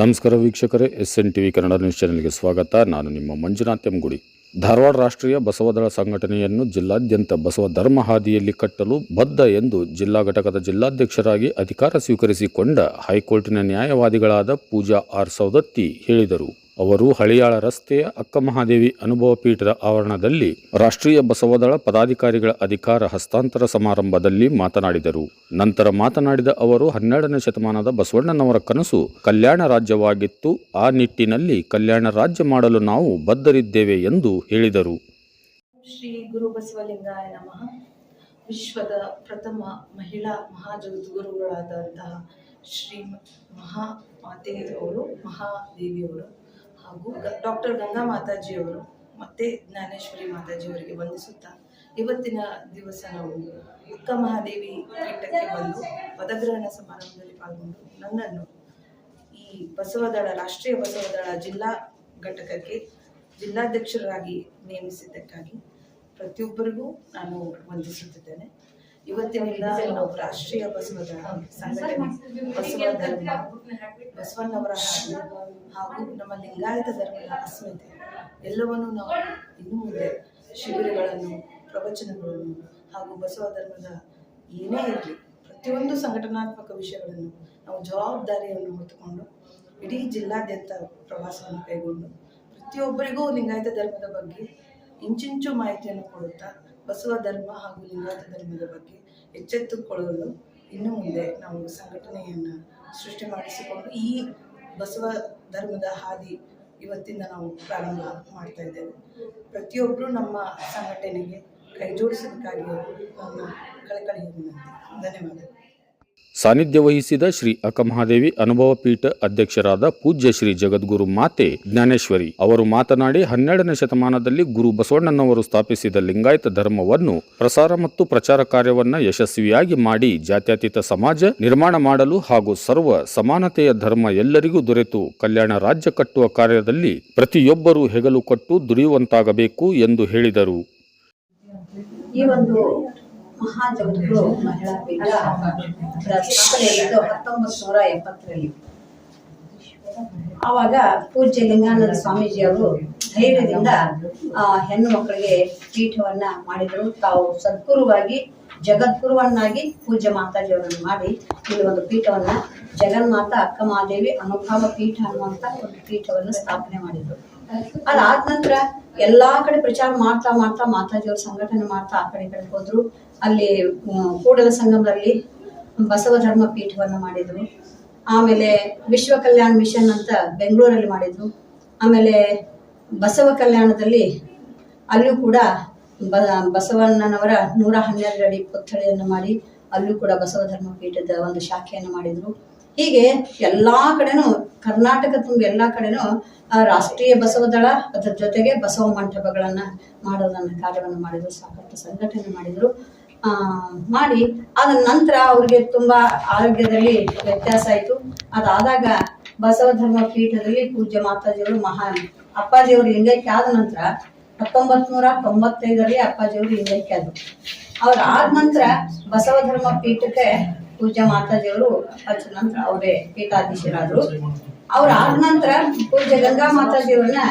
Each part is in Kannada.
ನಮಸ್ಕಾರ ವೀಕ್ಷಕರೇ S N TV Kannada news ಚಾನೆಲ್ಗೆ ಸ್ವಾಗತ. ನಾನು ನಿಮ್ಮ ಮಂಜುನಾಥ್ ಎಂಗುಡಿ. ಧಾರವಾಡ ರಾಷ್ಟ್ರೀಯ ಬಸವದಳ ಸಂಘಟನೆಯನ್ನು ಜಿಲ್ಲಾದ್ಯಂತ ಬಸವ ಧರ್ಮ ಹಾದಿಯಲ್ಲಿ ಕಟ್ಟಲು ಬದ್ಧ ಎಂದು ಜಿಲ್ಲಾ ಘಟಕದ ಜಿಲ್ಲಾಧ್ಯಕ್ಷರಾಗಿ ಅಧಿಕಾರ ಸ್ವೀಕರಿಸಿಕೊಂಡ ಹೈಕೋರ್ಟಿನ ನ್ಯಾಯವಾದಿಗಳಾದ ಪೂಜಾ ಆರ್ ಸೌದತ್ತಿ ಹೇಳಿದರು. ಅವರು ಹಳಿಯಾಳ ರಸ್ತೆಯ ಅಕ್ಕಮಹಾದೇವಿ ಅನುಭವ ಪೀಠದ ಆವರಣದಲ್ಲಿ ರಾಷ್ಟ್ರೀಯ ಬಸವದಳ ಪದಾಧಿಕಾರಿಗಳ ಅಧಿಕಾರ ಹಸ್ತಾಂತರ ಸಮಾರಂಭದಲ್ಲಿ ಮಾತನಾಡಿದರು. ನಂತರ ಮಾತನಾಡಿದ ಅವರು, ಹನ್ನೆರಡನೇ ಶತಮಾನದ ಬಸವಣ್ಣನವರ ಕನಸು ಕಲ್ಯಾಣ ರಾಜ್ಯವಾಗಿತ್ತು. ಆ ನಿಟ್ಟಿನಲ್ಲಿ ಕಲ್ಯಾಣ ರಾಜ್ಯ ಮಾಡಲು ನಾವು ಬದ್ಧರಿದ್ದೇವೆ ಎಂದು ಹೇಳಿದರು. ಶ್ರೀ ಗುರು ಬಸವಲಿಂಗಾಯ ನಮಃ. ವಿಶ್ವದ ಪ್ರಥಮ ಮಹಿಳಾ ಮಹಾಜಗದ್ಗುರುಗಳಾದಂತಹ ಶ್ರೀ ಮಹಾ ಮಾತೆಯವರು ಮಹಾದೇವಿಯವರು ಹಾಗೂ ಡಾಕ್ಟರ್ ಗಂಗಾ ಮಾತಾಜಿಯವರು ಮತ್ತೆ ಜ್ಞಾನೇಶ್ವರಿ ಮಾತಾಜಿಯವರಿಗೆ ವಂದಿಸುತ್ತಾ ಇವತ್ತಿನ ದಿವಸ ನಾವು ಅಕ್ಕ ಮಹಾದೇವಿ ಪೀಠಕ್ಕೆ ಬಂದು ಪದಗ್ರಹಣ ಸಮಾರಂಭದಲ್ಲಿ ಪಾಲ್ಗೊಂಡು ನನ್ನನ್ನು ಈ ಬಸವದಳ ರಾಷ್ಟ್ರೀಯ ಬಸವದಳ ಜಿಲ್ಲಾ ಘಟಕಕ್ಕೆ ಜಿಲ್ಲಾಧ್ಯಕ್ಷರಾಗಿ ನೇಮಿಸಿದ್ದಕ್ಕಾಗಿ ಪ್ರತಿಯೊಬ್ಬರಿಗೂ ನಾನು ವಂದಿಸುತ್ತಿದ್ದೇನೆ. ಇವತ್ತಿನಿಂದ ನಾವು ರಾಷ್ಟ್ರೀಯ ಬಸವದ ಸಂಘಟನೆ ಬಸವ ಧರ್ಮ ಬಸವಣ್ಣವರ ಹಾಡು ಹಾಗೂ ನಮ್ಮ ಲಿಂಗಾಯತ ಧರ್ಮದ ಅಸ್ಮಿತೆ ಎಲ್ಲವನ್ನು ನಾವು ಇನ್ನು ಮುಂದೆ ಶಿಬಿರಗಳನ್ನು ಪ್ರವಚನಗಳನ್ನು ಹಾಗೂ ಬಸವ ಧರ್ಮದ ಏನೇ ಇರಲಿ ಪ್ರತಿಯೊಂದು ಸಂಘಟನಾತ್ಮಕ ವಿಷಯಗಳನ್ನು ನಾವು ಜವಾಬ್ದಾರಿಯನ್ನು ಹೊತ್ತುಕೊಂಡು ಇಡೀ ಜಿಲ್ಲಾದ್ಯಂತ ಪ್ರವಾಸವನ್ನು ಕೈಗೊಂಡು ಪ್ರತಿಯೊಬ್ಬರಿಗೂ ಲಿಂಗಾಯತ ಧರ್ಮದ ಬಗ್ಗೆ ಇಂಚಿಂಚು ಮಾಹಿತಿಯನ್ನು ಕೊಡುತ್ತಾ ಬಸವ ಧರ್ಮ ಹಾಗೂ ಲಿಂಗಾಯತ ಧರ್ಮದ ಬಗ್ಗೆ ಎಚ್ಚೆತ್ತುಕೊಳ್ಳಲು ಇನ್ನು ಮುಂದೆ ನಾವು ಸಂಘಟನೆಯನ್ನು ಸೃಷ್ಟಿ ಮಾಡಿಸಿಕೊಂಡು ಈ ಬಸವ ಧರ್ಮದ ಹಾದಿ ಇವತ್ತಿಂದ ನಾವು ಪ್ರಾರಂಭ ಮಾಡ್ತಾ ಇದ್ದೇವೆ. ಪ್ರತಿಯೊಬ್ಬರು ನಮ್ಮ ಸಂಘಟನೆಗೆ ಕೈ ಜೋಡಿಸಬೇಕಾಗಿ ನನ್ನ ಕಳಕಳಿಯ ವಿನಂತಿ ಧನ್ಯವಾದ ಸಾನ್ನಿಧ್ಯ ವಹಿಸಿದ ಶ್ರೀ ಅಕ್ಕಮಹಾದೇವಿ ಅನುಭವ ಪೀಠ ಅಧ್ಯಕ್ಷರಾದ ಪೂಜ್ಯ ಶ್ರೀ ಜಗದ್ಗುರು ಮಾತೆ ಜ್ಞಾನೇಶ್ವರಿ ಅವರು ಮಾತನಾಡಿ ಹನ್ನೆರಡನೇ ಶತಮಾನದಲ್ಲಿ ಗುರು ಬಸವಣ್ಣನವರು ಸ್ಥಾಪಿಸಿದ ಲಿಂಗಾಯತ ಧರ್ಮವನ್ನು ಪ್ರಸಾರ ಮತ್ತು ಪ್ರಚಾರ ಕಾರ್ಯವನ್ನ ಯಶಸ್ವಿಯಾಗಿ ಮಾಡಿ ಜಾತ್ಯತೀತ ಸಮಾಜ ನಿರ್ಮಾಣ ಮಾಡಲು ಹಾಗೂ ಸರ್ವ ಸಮಾನತೆಯ ಧರ್ಮ ಎಲ್ಲರಿಗೂ ದೊರೆತು ಕಲ್ಯಾಣ ರಾಜ್ಯ ಕಟ್ಟುವ ಕಾರ್ಯದಲ್ಲಿ ಪ್ರತಿಯೊಬ್ಬರೂ ಹೆಗಲು ಕೊಟ್ಟು ದುಡಿಯುವಂತಾಗಬೇಕು ಎಂದು ಹೇಳಿದರು. ಮಹಾ ಜಗದ್ಗುರು ಮಹಿಳಾ ಪೀಠ ಸ್ಥಾಪನೆಯಾಗಿದ್ದು ಹತ್ತೊಂಬತ್ತು ನೂರ ಎಪ್ಪತ್ತರಲ್ಲಿ ಆವಾಗ ಪೂಜ್ಯ ಲಿಂಗಾನಂದ ಸ್ವಾಮೀಜಿಯವರು ಧೈರ್ಯದಿಂದ ಆ, ಹೆಣ್ಣು ಮಕ್ಕಳಿಗೆ ಪೀಠವನ್ನ ಮಾಡಿದರು. ತಾವು ಸದ್ಗುರುವಾಗಿ ಜಗದ್ಗುರುವನ್ನಾಗಿ ಪೂಜ್ಯ ಮಾತಾಜಿಯವರನ್ನು ಮಾಡಿ ಇಲ್ಲಿ ಒಂದು ಪೀಠವನ್ನ ಜಗನ್ಮಾತ ಅಕ್ಕ ಮಹಾದೇವಿ ಅನುಭವ ಪೀಠ ಅನ್ನುವಂತ ಒಂದು ಪೀಠವನ್ನು ಸ್ಥಾಪನೆ ಮಾಡಿದ್ರು. ಅದಾದ ನಂತರ ಎಲ್ಲಾ ಕಡೆ ಪ್ರಚಾರ ಮಾಡ್ತಾ ಮಾಡ್ತಾ ಮಾತಾಜಿಯವ್ರ ಸಂಘಟನೆ ಮಾಡ್ತಾ ಆ ಕಡೆ ಕಡೆ ಹೋದ್ರು. ಅಲ್ಲಿ ಕೂಡಲ ಸಂಗಮದಲ್ಲಿ ಬಸವ ಧರ್ಮ ಪೀಠವನ್ನು ಮಾಡಿದ್ರು. ಆಮೇಲೆ ವಿಶ್ವ ಕಲ್ಯಾಣ ಮಿಷನ್ ಅಂತ ಬೆಂಗಳೂರಲ್ಲಿ ಮಾಡಿದ್ರು. ಆಮೇಲೆ ಬಸವ ಕಲ್ಯಾಣದಲ್ಲಿ ಅಲ್ಲೂ ಕೂಡ ಬ, ಬಸವಣ್ಣನವರ ನೂರ ಹನ್ನೆರಡು ಅಡಿ ಪುತ್ಥಳಿಯನ್ನು ಮಾಡಿ ಅಲ್ಲೂ ಕೂಡ ಬಸವ ಧರ್ಮ ಪೀಠದ ಒಂದು ಶಾಖೆಯನ್ನು ಮಾಡಿದ್ರು. ಹೀಗೆ ಎಲ್ಲಾ ಕಡೆನೂ ಕರ್ನಾಟಕ ತುಂಬ ಎಲ್ಲ ಕಡೆನೂ ರಾಷ್ಟ್ರೀಯ ಬಸವದಳ ಅದರ ಜೊತೆಗೆ ಬಸವ ಮಂಟಪಗಳನ್ನು ಮಾಡೋದನ್ನ ಕಾರ್ಯವನ್ನು ಮಾಡಿದ್ರು, ಸಾಕಷ್ಟು ಸಂಘಟನೆ ಮಾಡಿದ್ರು. ಮಾಡಿ. ಅದ ನಂತರ ಅವ್ರಿಗೆ ತುಂಬಾ ಆರೋಗ್ಯದಲ್ಲಿ ವ್ಯತ್ಯಾಸ ಆಯಿತು. ಅದಾದಾಗ ಬಸವ ಧರ್ಮ ಪೀಠದಲ್ಲಿ ಪೂಜ್ಯ ಮಾತಾಜಿಯವರು ಮಹಾನ್. ಅಪ್ಪಾಜಿಯವರು ಲಿಂಗೈಕ್ಯ ಆದ ನಂತರ ಹತ್ತೊಂಬತ್ ನೂರ ತೊಂಬತ್ತೈದರಲ್ಲಿ ಅಪ್ಪಾಜಿಯವರು ಲಿಂಗೈಕ್ಯ ಆದ್ರು. ಅವ್ರ ಆದ ನಂತರ ಬಸವ ಧರ್ಮ ಪೀಠಕ್ಕೆ ಪೂಜ್ಯ ಮಾತಾಜಿಯವರು ಅಪ್ಪಾಜಿ ನಂತರ ಅವರೇ ಪೀಠಾಧೀಶರಾದರು. ಅವ್ರ ಆದ ನಂತರ ಪೂಜ್ಯ ಗಂಗಾ ಮಾತಾಜಿಯವ್ರನ್ನ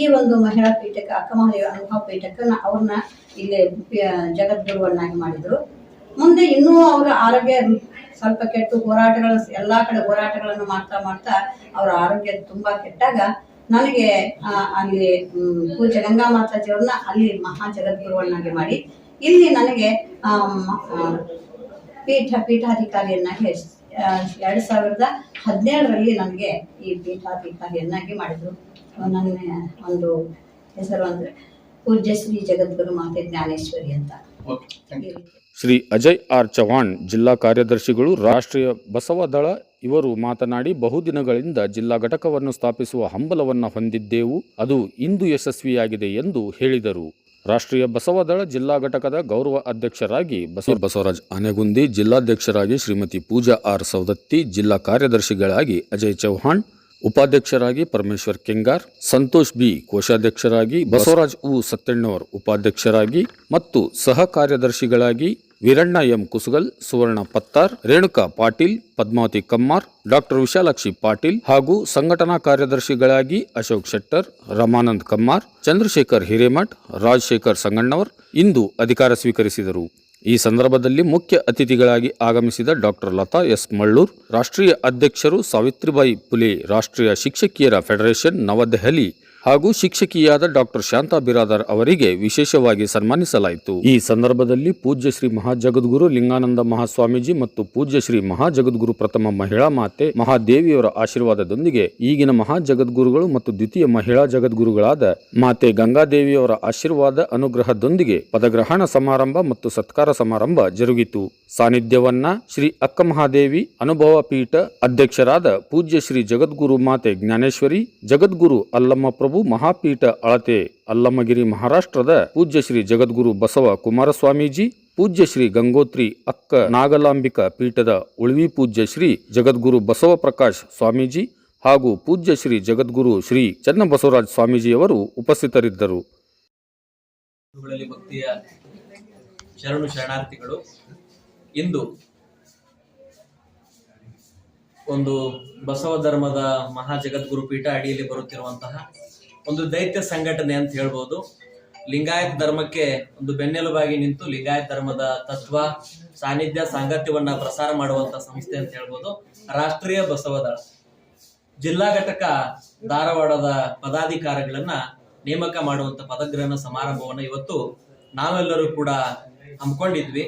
ಈ ಒಂದು ಮಹಿಳಾ ಪೀಠಕ್ಕೆ, ಅಕ್ಕಮಹಾದೇವಿ ಅನುಭವ ಪೀಠಕ್ಕೆ ಅವ್ರನ್ನ ಇಲ್ಲಿ ಜಗದ್ಗುರುವನ್ನಾಗಿ ಮಾಡಿದ್ರು. ಮುಂದೆ ಇನ್ನೂ ಅವರ ಆರೋಗ್ಯ ಸ್ವಲ್ಪ ಕೆಟ್ಟು ಹೋರಾಟಗಳ, ಎಲ್ಲಾ ಕಡೆ ಹೋರಾಟಗಳನ್ನು ಮಾಡ್ತಾ ಮಾಡ್ತಾ ಅವರ ಆರೋಗ್ಯ ತುಂಬಾ ಕೆಟ್ಟಾಗ ನನಗೆ ಅಲ್ಲಿ ಪೂಜ ಗಂಗಾ ಮಾತಾಜಿಯವ್ರನ್ನ ಅಲ್ಲಿ ಮಹಾ ಜಗದ್ಗುರುವನ್ನಾಗಿ ಮಾಡಿ, ಇಲ್ಲಿ ನನಗೆ ಪೀಠ ಪೀಠಾಧಿಕಾರಿಯನ್ನಾಗಿ ಎರಡ್ ಸಾವಿರದ ಹದಿನೇಳರಲ್ಲಿ ನನಗೆ ಈ ಪೀಠಾಧಿಕಾರಿಯನ್ನಾಗಿ ಮಾಡಿದ್ರು. ನನ್ನ ಒಂದು ಹೆಸರು ಅಂದ್ರೆ ಶ್ರೀ ಜಗದ್ಗುರು ಮಾತೆ ಜ್ಞಾನೇಶ್ವರಿ ಅಂತ. ಶ್ರೀ ಅಜಯ್ ಆರ್ ಚವಾಣ್ ಜಿಲ್ಲಾ ಕಾರ್ಯದರ್ಶಿಗಳು ರಾಷ್ಟ್ರೀಯ ಬಸವ ದಳ ಇವರು ಮಾತನಾಡಿ ಬಹುದಿನಗಳಿಂದ ಜಿಲ್ಲಾ ಘಟಕವನ್ನು ಸ್ಥಾಪಿಸುವ ಹಂಬಲವನ್ನು ಹೊಂದಿದ್ದೆವು. ಅದು ಇಂದು ಯಶಸ್ವಿಯಾಗಿದೆ ಎಂದು ಹೇಳಿದರು. ರಾಷ್ಟ್ರೀಯ ಬಸವದಳ ಜಿಲ್ಲಾ ಘಟಕದ ಗೌರವ ಅಧ್ಯಕ್ಷರಾಗಿ ಬಸವ ಬಸವರಾಜ್ ಆನೆಗುಂದಿ ಜಿಲ್ಲಾಧ್ಯಕ್ಷರಾಗಿ ಶ್ರೀಮತಿ ಪೂಜಾ ಆರ್ ಸವದತ್ತಿ ಜಿಲ್ಲಾ ಕಾರ್ಯದರ್ಶಿಗಳಾಗಿ ಅಜಯ್ ಚೌಹಾಣ್ ಉಪಾಧ್ಯಕ್ಷರಾಗಿ ಪರಮೇಶ್ವರ್ ಕೆಂಗಾರ್ ಸಂತೋಷ್ ಬಿ ಕೋಶಾಧ್ಯಕ್ಷರಾಗಿ ಬಸವರಾಜ್ ಉ ಸತ್ಯಣ್ಣವರ್ ಉಪಾಧ್ಯಕ್ಷರಾಗಿ ಮತ್ತು ಸಹ ಕಾರ್ಯದರ್ಶಿಗಳಾಗಿ ವೀರಣ್ಣ ಎಂ ಕುಸುಗಲ್, ಸುವರ್ಣ ಪತ್ತಾರ್, ರೇಣುಕಾ ಪಾಟೀಲ್, ಪದ್ಮಾವತಿ ಕಮ್ಮಾರ್, ಡಾಕ್ಟರ್ ವಿಶಾಲಾಕ್ಷಿ ಪಾಟೀಲ್ ಹಾಗೂ ಸಂಘಟನಾ ಕಾರ್ಯದರ್ಶಿಗಳಾಗಿ ಅಶೋಕ್ ಶೆಟ್ಟರ್, ರಮಾನಂದ್ ಕಮ್ಮಾರ್, ಚಂದ್ರಶೇಖರ್ ಹಿರೇಮಠ್, ರಾಜಶೇಖರ್ ಸಂಗಣ್ಣವರ್ ಇಂದು ಅಧಿಕಾರ ಸ್ವೀಕರಿಸಿದರು. ಈ ಸಂದರ್ಭದಲ್ಲಿ ಮುಖ್ಯ ಅತಿಥಿಗಳಾಗಿ ಆಗಮಿಸಿದ ಡಾಕ್ಟರ್ ಲತಾ ಎಸ್ ಮಳ್ಳೂರ್, ರಾಷ್ಟ್ರೀಯ ಅಧ್ಯಕ್ಷರು ಸಾವಿತ್ರಿಬಾಯಿ ಪುಲೆ, ರಾಷ್ಟ್ರೀಯ ಶಿಕ್ಷಕಿಯರ ಫೆಡರೇಷನ್ ನವದೆಹಲಿ ಹಾಗೂ ಶಿಕ್ಷಕಿಯಾದ ಡಾಕ್ಟರ್ ಶಾಂತಾ ಬಿರಾದರ್ ಅವರಿಗೆ ವಿಶೇಷವಾಗಿ ಸನ್ಮಾನಿಸಲಾಯಿತು. ಈ ಸಂದರ್ಭದಲ್ಲಿ ಪೂಜ್ಯ ಶ್ರೀ ಮಹಾಜಗದ್ಗುರು ಲಿಂಗಾನಂದ ಮಹಾಸ್ವಾಮೀಜಿ ಮತ್ತು ಪೂಜ್ಯ ಶ್ರೀ ಮಹಾಜಗದ್ಗುರು ಪ್ರಥಮ ಮಹಿಳಾ ಮಾತೆ ಮಹಾದೇವಿಯವರ ಆಶೀರ್ವಾದದೊಂದಿಗೆ ಈಗಿನ ಮಹಾಜಗದ್ಗುರುಗಳು ಮತ್ತು ದ್ವಿತೀಯ ಮಹಿಳಾ ಜಗದ್ಗುರುಗಳಾದ ಮಾತೆ ಗಂಗಾದೇವಿಯವರ ಆಶೀರ್ವಾದ ಅನುಗ್ರಹದೊಂದಿಗೆ ಪದಗ್ರಹಣ ಸಮಾರಂಭ ಮತ್ತು ಸತ್ಕಾರ ಸಮಾರಂಭ ಜರುಗಿತು. ಸಾನ್ನಿಧ್ಯವನ್ನ ಶ್ರೀ ಅಕ್ಕ ಮಹಾದೇವಿ ಅನುಭವ ಪೀಠ ಅಧ್ಯಕ್ಷರಾದ ಪೂಜ್ಯ ಶ್ರೀ ಜಗದ್ಗುರು ಮಾತೆ ಜ್ಞಾನೇಶ್ವರಿ, ಜಗದ್ಗುರು ಅಲ್ಲಮ್ಮ ಪ್ರಭು ಮಹಾಪೀಠ ಅಳತೆ ಅಲ್ಲಮಗಿರಿ ಮಹಾರಾಷ್ಟ್ರದ ಪೂಜ್ಯ ಶ್ರೀ ಜಗದ್ಗುರು ಬಸವ ಕುಮಾರಸ್ವಾಮೀಜಿ, ಪೂಜ್ಯ ಶ್ರೀ ಗಂಗೋತ್ರಿ ಅಕ್ಕ ನಾಗಲಾಂಬಿಕ ಪೀಠದ ಉಳ್ವಿ ಪೂಜ್ಯ ಶ್ರೀ ಜಗದ್ಗುರು ಬಸವ ಪ್ರಕಾಶ್ ಸ್ವಾಮೀಜಿ ಹಾಗೂ ಪೂಜ್ಯ ಶ್ರೀ ಜಗದ್ಗುರು ಶ್ರೀ ಚನ್ನಬಸವರಾಜ್ ಸ್ವಾಮೀಜಿಯವರು ಉಪಸ್ಥಿತರಿದ್ದರು. ಶರಣು ಶರಣಾರ್ಥಿಗಳು, ಇಂದು ಒಂದು ಬಸವ ಧರ್ಮದ ಮಹಾ ಜಗದ್ಗುರು ಪೀಠ ಅಡಿಯಲ್ಲಿ ಬರುತ್ತಿರುವಂತಹ ಒಂದು ದೈತ್ಯ ಸಂಘಟನೆ ಅಂತ ಹೇಳ್ಬೋದು. ಲಿಂಗಾಯತ್ ಧರ್ಮಕ್ಕೆ ಒಂದು ಬೆನ್ನೆಲುಬಾಗಿ ನಿಂತು ಲಿಂಗಾಯತ್ ಧರ್ಮದ ತತ್ವ, ಸಾನ್ನಿಧ್ಯ, ಸಾಂಗತ್ಯವನ್ನ ಪ್ರಸಾರ ಮಾಡುವಂತ ಸಂಸ್ಥೆ ಅಂತ ಹೇಳ್ಬೋದು. ರಾಷ್ಟ್ರೀಯ ಬಸವದಳ ಜಿಲ್ಲಾ ಘಟಕ ಧಾರವಾಡದ ಪದಾಧಿಕಾರಿಗಳನ್ನ ನೇಮಕ ಮಾಡುವಂತ ಪದಗ್ರಹಣ ಸಮಾರಂಭವನ್ನ ಇವತ್ತು ನಾವೆಲ್ಲರೂ ಕೂಡ ಹಮ್ಮಿಕೊಂಡಿದ್ವಿ.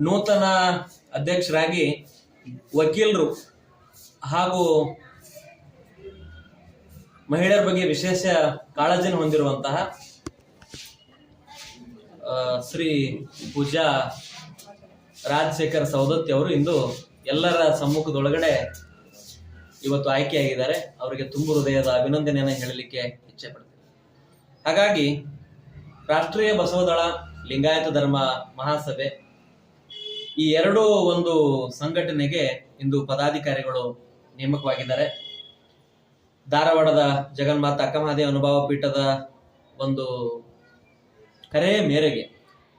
ನೂತನ ಅಧ್ಯಕ್ಷರಾಗಿ ವಕೀಲರು ಹಾಗೂ ಮಹಿಳೆಯರ ಬಗ್ಗೆ ವಿಶೇಷ ಕಾಳಜಿನ ಹೊಂದಿರುವಂತಹ ಶ್ರೀ ಪೂಜಾ ರಾಜಶೇಖರ್ ಸವದತ್ತಿ ಅವರು ಇಂದು ಎಲ್ಲರ ಸಮ್ಮುಖದೊಳಗಡೆ ಇವತ್ತು ಆಯ್ಕೆಯಾಗಿದ್ದಾರೆ. ಅವರಿಗೆ ತುಂಬು ಹೃದಯದ ಅಭಿನಂದನೆಯನ್ನು ಹೇಳಲಿಕ್ಕೆ ಇಚ್ಛೆ ಪಡ್ತೀನಿ. ಹಾಗಾಗಿ, ರಾಷ್ಟ್ರೀಯ ಬಸವದಳ ಲಿಂಗಾಯತ ಧರ್ಮ ಮಹಾಸಭೆ ಈ ಎರಡೂ ಒಂದು ಸಂಘಟನೆಗೆ ಇಂದು ಪದಾಧಿಕಾರಿಗಳು ನೇಮಕವಾಗಿದ್ದಾರೆ. ಧಾರವಾಡದ ಜಗನ್ಮಾತ ಅಕ್ಕಮಹಾದೇವ ಅನುಭವ ಪೀಠದ ಒಂದು ಕರೆಯ ಮೇರೆಗೆ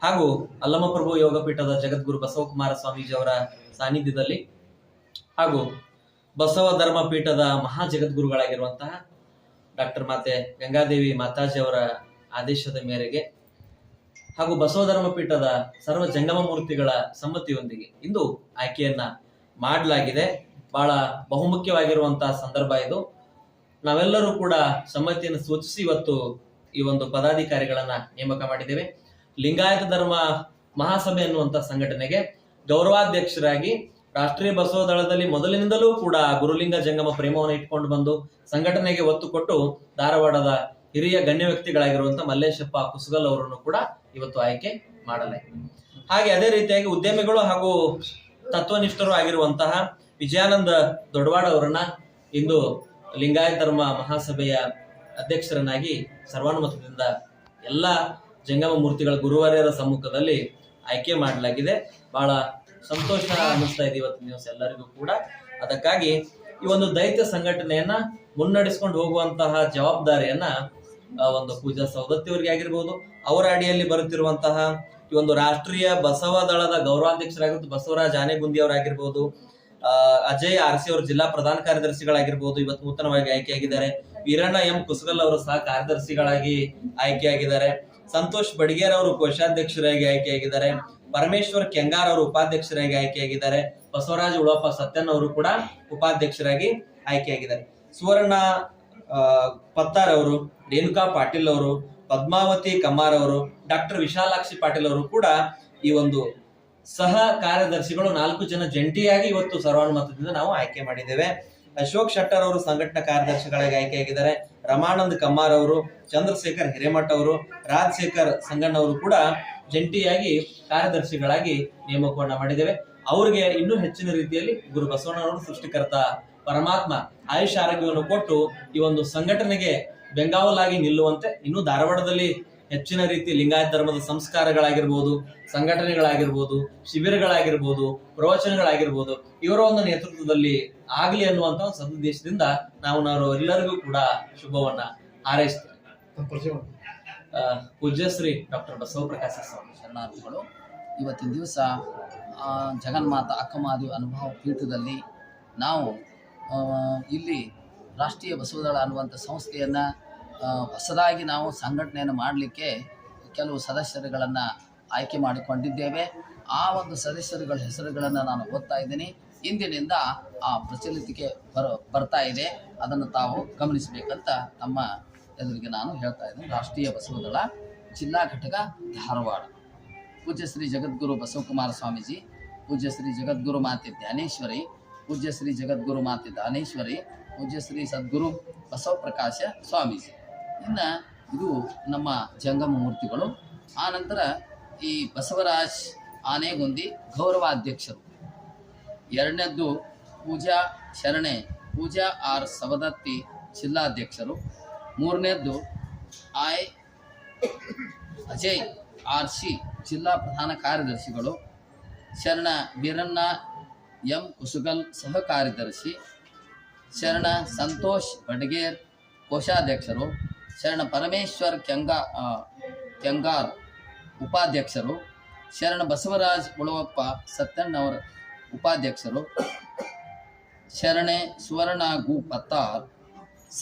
ಹಾಗೂ ಅಲ್ಲಮಪ್ರಭು ಯೋಗ ಪೀಠದ ಜಗದ್ಗುರು ಬಸವಕುಮಾರ ಸ್ವಾಮೀಜಿ ಅವರ ಸಾನ್ನಿಧ್ಯದಲ್ಲಿ ಹಾಗೂ ಬಸವ ಧರ್ಮ ಪೀಠದ ಮಹಾ ಜಗದ್ಗುರುಗಳಾಗಿರುವಂತಹ ಡಾಕ್ಟರ್ ಮಾತೆ ಗಂಗಾದೇವಿ ಮಾತಾಜಿ ಅವರ ಆದೇಶದ ಮೇರೆಗೆ ಹಾಗೂ ಬಸವ ಧರ್ಮ ಪೀಠದ ಸರ್ವ ಜಂಗಮ ಮೂರ್ತಿಗಳ ಸಮ್ಮತಿಯೊಂದಿಗೆ ಇಂದು ಆಯ್ಕೆಯನ್ನ ಮಾಡಲಾಗಿದೆ. ಬಹಳ ಬಹುಮುಖ್ಯವಾಗಿರುವಂತಹ ಸಂದರ್ಭ ಇದು. ನಾವೆಲ್ಲರೂ ಕೂಡ ಸಮ್ಮತಿಯನ್ನು ಸೂಚಿಸಿ ಇವತ್ತು ಈ ಒಂದು ಪದಾಧಿಕಾರಿಗಳನ್ನ ನೇಮಕ ಮಾಡಿದ್ದೇವೆ. ಲಿಂಗಾಯತ ಧರ್ಮ ಮಹಾಸಭೆ ಅನ್ನುವಂತ ಸಂಘಟನೆಗೆ ಗೌರವಾಧ್ಯಕ್ಷರಾಗಿ ರಾಷ್ಟ್ರೀಯ ಬಸವ ದಳದಲ್ಲಿ ಮೊದಲಿನಿಂದಲೂ ಕೂಡ ಗುರುಲಿಂಗ ಜಂಗಮ ಪ್ರೇಮವನ್ನು ಇಟ್ಕೊಂಡು ಬಂದು ಸಂಘಟನೆಗೆ ಒತ್ತು ಕೊಟ್ಟು ಧಾರವಾಡದ ಹಿರಿಯ ಗಣ್ಯ ವ್ಯಕ್ತಿಗಳಾಗಿರುವಂತಹ ಮಲ್ಲೇಶಪ್ಪ ಕುಸುಗಲ್ ಅವರನ್ನು ಕೂಡ ಇವತ್ತು ಆಯ್ಕೆ ಮಾಡಲಾಯಿತು. ಹಾಗೆ ಅದೇ ರೀತಿಯಾಗಿ ಉದ್ಯಮಿಗಳು ಹಾಗೂ ತತ್ವನಿಷ್ಠರು ಆಗಿರುವಂತಹ ವಿಜಯಾನಂದ ದೊಡ್ವಾಡ್ ಅವರನ್ನ ಇಂದು ಲಿಂಗಾಯತ ಧರ್ಮ ಮಹಾಸಭೆಯ ಅಧ್ಯಕ್ಷರನ್ನಾಗಿ ಸರ್ವಾನುಮತದಿಂದ ಎಲ್ಲ ಜಂಗಮ ಮೂರ್ತಿಗಳ ಗುರುವಾರ್ಯರ ಸಮ್ಮುಖದಲ್ಲಿ ಆಯ್ಕೆ ಮಾಡಲಾಗಿದೆ. ಬಹಳ ಸಂತೋಷ ಅನ್ನಿಸ್ತಾ ಇದೆ ಇವತ್ತಿನ ದಿವಸ ಎಲ್ಲರಿಗೂ ಕೂಡ. ಅದಕ್ಕಾಗಿ ಈ ಒಂದು ದೈತ್ಯ ಸಂಘಟನೆಯನ್ನ ಮುನ್ನಡೆಸ್ಕೊಂಡು ಹೋಗುವಂತಹ ಜವಾಬ್ದಾರಿಯನ್ನ ಒಂದು ಪೂಜಾ ಸೌದತ್ತಿಯವರಿಗೆ ಆಗಿರ್ಬೋದು, ಅವರ ಅಡಿಯಲ್ಲಿ ಬರುತ್ತಿರುವಂತಹ ಈ ಒಂದು ರಾಷ್ಟ್ರೀಯ ಬಸವ ದಳದ ಗೌರವಾಧ್ಯಕ್ಷರಾಗಿದ್ದು ಬಸವರಾಜ್ ಆನೆಗುಂದಿ ಅವರಾಗಿರ್ಬೋದು ಅಜಯ್ ಆರ್ಸಿ ಅವರು ಜಿಲ್ಲಾ ಪ್ರಧಾನ ಕಾರ್ಯದರ್ಶಿಗಳಾಗಿರ್ಬೋದು ಇವತ್ತು ನೂತನವಾಗಿ ಆಯ್ಕೆಯಾಗಿದ್ದಾರೆ. ವೀರಣ್ಣ ಎಂ ಕುಸಗಲ್ ಅವರು ಸಹ ಕಾರ್ಯದರ್ಶಿಗಳಾಗಿ ಆಯ್ಕೆಯಾಗಿದ್ದಾರೆ. ಸಂತೋಷ್ ಬಡಿಗೇರ್ ಅವರು ಕೋಶಾಧ್ಯಕ್ಷರಾಗಿ ಆಯ್ಕೆಯಾಗಿದ್ದಾರೆ. ಪರಮೇಶ್ವರ್ ಕೆಂಗಾರ್ ಅವರು ಉಪಾಧ್ಯಕ್ಷರಾಗಿ ಆಯ್ಕೆಯಾಗಿದ್ದಾರೆ. ಬಸವರಾಜ್ ಉಳಪ್ಪ ಸತ್ಯನ್ ಅವರು ಕೂಡ ಉಪಾಧ್ಯಕ್ಷರಾಗಿ ಆಯ್ಕೆಯಾಗಿದ್ದಾರೆ. ಸುವರ್ಣ ಪತ್ತಾರ್ ಅವರು, ರೇಣುಕಾ ಪಾಟೀಲ್ ಅವರು, ಪದ್ಮಾವತಿ ಕಮ್ಮಾರ್ ಅವರು, ಡಾಕ್ಟರ್ ವಿಶಾಲಾಕ್ಷಿ ಪಾಟೀಲ್ ಅವರು ಕೂಡ ಈ ಒಂದು ಸಹ ಕಾರ್ಯದರ್ಶಿಗಳು ನಾಲ್ಕು ಜನ ಜಂಟಿಯಾಗಿ ಇವತ್ತು ಸರ್ವಾನುಮತದಿಂದ ನಾವು ಆಯ್ಕೆ ಮಾಡಿದ್ದೇವೆ. ಅಶೋಕ್ ಶೆಟ್ಟರ್ ಅವರು ಸಂಘಟನಾ ಕಾರ್ಯದರ್ಶಿಗಳಾಗಿ ಆಯ್ಕೆಯಾಗಿದ್ದಾರೆ. ರಮಾನಂದ್ ಕಮ್ಮಾರ್ ಅವರು, ಚಂದ್ರಶೇಖರ್ ಹಿರೇಮಠ್ ಅವರು, ರಾಜಶೇಖರ್ ಸಂಗಣ್ಣ ಅವರು ಕೂಡ ಜಂಟಿಯಾಗಿ ಕಾರ್ಯದರ್ಶಿಗಳಾಗಿ ನೇಮಕವನ್ನ ಮಾಡಿದ್ದೇವೆ. ಅವರಿಗೆ ಇನ್ನೂ ಹೆಚ್ಚಿನ ರೀತಿಯಲ್ಲಿ ಗುರು ಬಸವಣ್ಣನವರು ಸೃಷ್ಟಿಕರ್ತ ಪರಮಾತ್ಮ ಆಯುಷ್ ಆರೋಗ್ಯವನ್ನು ಕೊಟ್ಟು ಈ ಒಂದು ಸಂಘಟನೆಗೆ ಬೆಂಗಾವಲಾಗಿ ನಿಲ್ಲುವಂತೆ ಇನ್ನು ಧಾರವಾಡದಲ್ಲಿ ಹೆಚ್ಚಿನ ರೀತಿ ಲಿಂಗಾಯತ ಧರ್ಮದ ಸಂಸ್ಕಾರಗಳಾಗಿರ್ಬೋದು, ಸಂಘಟನೆಗಳಾಗಿರ್ಬೋದು, ಶಿಬಿರಗಳಾಗಿರ್ಬೋದು, ಪ್ರವಚನಗಳಾಗಿರ್ಬೋದು, ಇವರ ಒಂದು ನೇತೃತ್ವದಲ್ಲಿ ಆಗಲಿ ಅನ್ನುವಂತ ಒಂದು ಸದುದ್ದೇಶದಿಂದ ನಾವು ನಾವು ಎಲ್ಲರಿಗೂ ಕೂಡ ಶುಭವನ್ನ ಹಾರೈಸ್ತೇವೆ. ಪೂಜ್ಯಶ್ರೀ ಪೂಜ್ಯ ಶ್ರೀ ಡಾಕ್ಟರ್ ಬಸವಪ್ರಕಾಶ ಸ್ವಾಮಿ ಶರಣಾರ್ಥಿಗಳು, ಇವತ್ತಿನ ದಿವಸ ಜಗನ್ಮಾತ ಅಕ್ಕಮಾದಿ ಅನುಭವ ಪೀಠದಲ್ಲಿ ನಾವು ಇಲ್ಲಿ ರಾಷ್ಟ್ರೀಯ ಬಸವದಳ ಅನ್ನುವಂಥ ಸಂಸ್ಥೆಯನ್ನು ಹೊಸದಾಗಿ ನಾವು ಸಂಘಟನೆಯನ್ನು ಮಾಡಲಿಕ್ಕೆ ಕೆಲವು ಸದಸ್ಯರುಗಳನ್ನು ಆಯ್ಕೆ ಮಾಡಿಕೊಂಡಿದ್ದೇವೆ. ಆ ಒಂದು ಸದಸ್ಯರುಗಳ ಹೆಸರುಗಳನ್ನು ನಾನು ಓದ್ತಾ ಇದ್ದೀನಿ. ಇಂದಿನಿಂದ ಆ ಪ್ರಚಲಿತಕ್ಕೆ ಬರ, ಬರ್ತಾ ಇದೆ. ಅದನ್ನು ತಾವು ಗಮನಿಸಬೇಕಂತ ತಮ್ಮ ಎದುರಿಗೆ ನಾನು ಹೇಳ್ತಾ ಇದ್ದೀನಿ. ರಾಷ್ಟ್ರೀಯ ಬಸವದಳ ಜಿಲ್ಲಾ ಘಟಕ, ಧಾರವಾಡ. ಪೂಜ್ಯ ಶ್ರೀ ಜಗದ್ಗುರು ಬಸವಕುಮಾರ ಸ್ವಾಮೀಜಿ, ಪೂಜ್ಯ ಶ್ರೀ ಜಗದ್ಗುರು ಮಾತೆ ಜ್ಞಾನೇಶ್ವರಿ, ಪೂಜ್ಯ ಶ್ರೀ ಜಗದ್ಗುರು ಮಾತೆ ದಾನೇಶ್ವರಿ, ಪೂಜ್ಯ ಶ್ರೀ ಸದ್ಗುರು ಬಸವಪ್ರಕಾಶ ಸ್ವಾಮೀಜಿ. ಇನ್ನು ಇದು ನಮ್ಮ ಜಂಗಮ ಮೂರ್ತಿಗಳು. ಆನಂತರ ಈ ಬಸವರಾಜ್ ಆನೆಗುಂದಿ ಗೌರವಾಧ್ಯಕ್ಷರು. ಎರಡನೇದ್ದು ಪೂಜಾ ಶರಣೆ, ಪೂಜಾ ಆರ್ ಸವದತ್ತಿ ಜಿಲ್ಲಾಧ್ಯಕ್ಷರು. ಮೂರನೇದ್ದು ಐ ಅಜಯ್ ಆರ್ ಸಿ ಜಿಲ್ಲಾ ಪ್ರಧಾನ ಕಾರ್ಯದರ್ಶಿಗಳು. ಶರಣ ಬೀರಣ್ಣ ಎಂ ಕುಸುಗಲ್ ಸಹ ಕಾರ್ಯದರ್ಶಿ. ಶರಣ ಸಂತೋಷ್ ಬಡ್ಗೇರ್ ಕೋಶಾಧ್ಯಕ್ಷರು. ಶರಣ ಪರಮೇಶ್ವರ್ ಕೆಂಗಾ ಕೆಂಗಾರ್ ಉಪಾಧ್ಯಕ್ಷರು. ಶರಣ ಬಸವರಾಜ್ ಉಳವಪ್ಪ ಸತ್ಯಣ್ಣವರ ಉಪಾಧ್ಯಕ್ಷರು. ಶರಣೆ ಸುವರ್ಣ ಗು ಪತ್ತಾರ್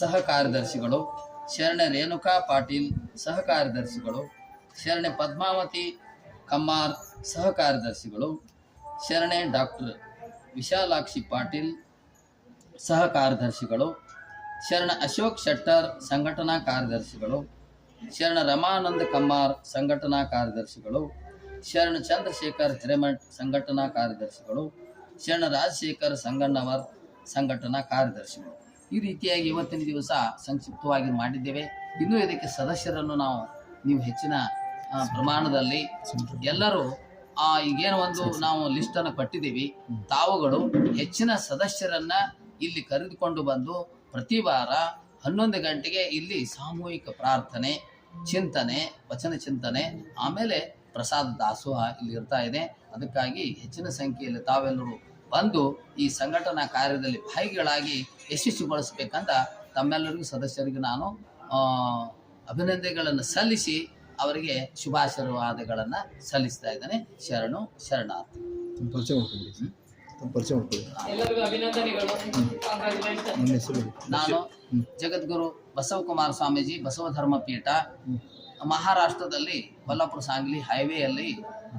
ಸಹ ಕಾರ್ಯದರ್ಶಿಗಳು ಶರಣೆ ರೇಣುಕಾ ಪಾಟೀಲ್ ಸಹ ಕಾರ್ಯದರ್ಶಿಗಳು ಶರಣೆ ಪದ್ಮಾವತಿ ಕಮ್ಮಾರ್ ಸಹ ಕಾರ್ಯದರ್ಶಿಗಳು ಶರಣೆ ಡಾಕ್ಟರ್ ವಿಶಾಲಾಕ್ಷಿ ಪಾಟೀಲ್ ಸಹ ಕಾರ್ಯದರ್ಶಿಗಳು ಶರಣ ಅಶೋಕ್ ಶೆಟ್ಟರ್ ಸಂಘಟನಾ ಕಾರ್ಯದರ್ಶಿಗಳು, ಶರಣ ರಮಾನಂದ ಕಮ್ಮಾರ್ ಸಂಘಟನಾ ಕಾರ್ಯದರ್ಶಿಗಳು, ಶರಣ ಚಂದ್ರಶೇಖರ್ ಹಿರೇಮಠ್ ಸಂಘಟನಾ ಕಾರ್ಯದರ್ಶಿಗಳು, ಶರಣ ರಾಜಶೇಖರ್ ಸಂಗಣ್ಣವರ್ ಸಂಘಟನಾ ಕಾರ್ಯದರ್ಶಿಗಳು. ಈ ರೀತಿಯಾಗಿ ಇವತ್ತಿನ ದಿವಸ ಸಂಕ್ಷಿಪ್ತವಾಗಿ ಮಾಡಿದ್ದೇವೆ. ಇನ್ನೂ ಇದಕ್ಕೆ ಸದಸ್ಯರನ್ನು ನಾವು, ನೀವು ಹೆಚ್ಚಿನ ಪ್ರಮಾಣದಲ್ಲಿ ಎಲ್ಲರೂ, ಆ, ಈಗೇನು ಒಂದು ನಾವು ಲಿಸ್ಟನ್ನು ಕೊಟ್ಟಿದ್ದೀವಿ. ತಾವುಗಳು ಹೆಚ್ಚಿನ ಸದಸ್ಯರನ್ನು ಇಲ್ಲಿ ಕರೆದುಕೊಂಡು ಬಂದು ಪ್ರತಿ ವಾರ ಹನ್ನೊಂದು ಗಂಟೆಗೆ ಇಲ್ಲಿ ಸಾಮೂಹಿಕ ಪ್ರಾರ್ಥನೆ ಚಿಂತನೆ ವಚನ ಚಿಂತನೆ ಆಮೇಲೆ ಪ್ರಸಾದ ದಾಸೋಹ ಇಲ್ಲಿ ಇರ್ತಾ ಇದೆ. ಅದಕ್ಕಾಗಿ ಹೆಚ್ಚಿನ ಸಂಖ್ಯೆಯಲ್ಲಿ ತಾವೆಲ್ಲರೂ ಬಂದು ಈ ಸಂಘಟನಾ ಕಾರ್ಯದಲ್ಲಿ ಭಾಗಿಗಳಾಗಿ ಯಶಸ್ವಿಗೊಳಿಸಬೇಕಂತ ತಮ್ಮೆಲ್ಲರಿಗೂ ಸದಸ್ಯರಿಗೆ ನಾನು ಅಭಿನಂದನೆಗಳನ್ನು ಸಲ್ಲಿಸಿ ಅವರಿಗೆ ಶುಭಾಶೀರ್ವಾದಗಳನ್ನು ಸಲ್ಲಿಸ್ತಾ ಇದ್ದೇನೆ. ಶರಣು ಶರಣಾರ್ಥಿ. ಪರಿಚಯ ಮಾಡ್ಕೊಳ್ಳಿ. ನನ್ನ ಹೆಸರು ನಾನು ಜಗದ್ಗುರು ಬಸವಕುಮಾರ ಸ್ವಾಮೀಜಿ ಬಸವ ಧರ್ಮ ಪೀಠ ಮಹಾರಾಷ್ಟ್ರದಲ್ಲಿ ಬಲ್ಲಾಪುರ ಸಾಂಗ್ಲಿ ಹೈವೇಯಲ್ಲಿ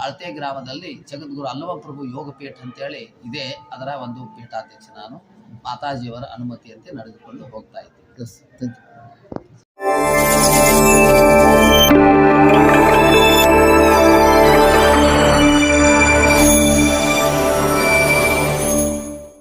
ಅಳತೆ ಗ್ರಾಮದಲ್ಲಿ ಜಗದ್ಗುರು ಅಲ್ಲಮಪ್ರಭು ಯೋಗ ಪೀಠ ಅಂತೇಳಿ ಇದೆ. ಅದರ ಒಂದು ಪೀಠಾಧ್ಯಕ್ಷ ನಾನು. ಮಾತಾಜಿಯವರ ಅನುಮತಿಯಂತೆ ನಡೆದುಕೊಂಡು ಹೋಗ್ತಾ ಇದ್ದೀನಿ. Thank you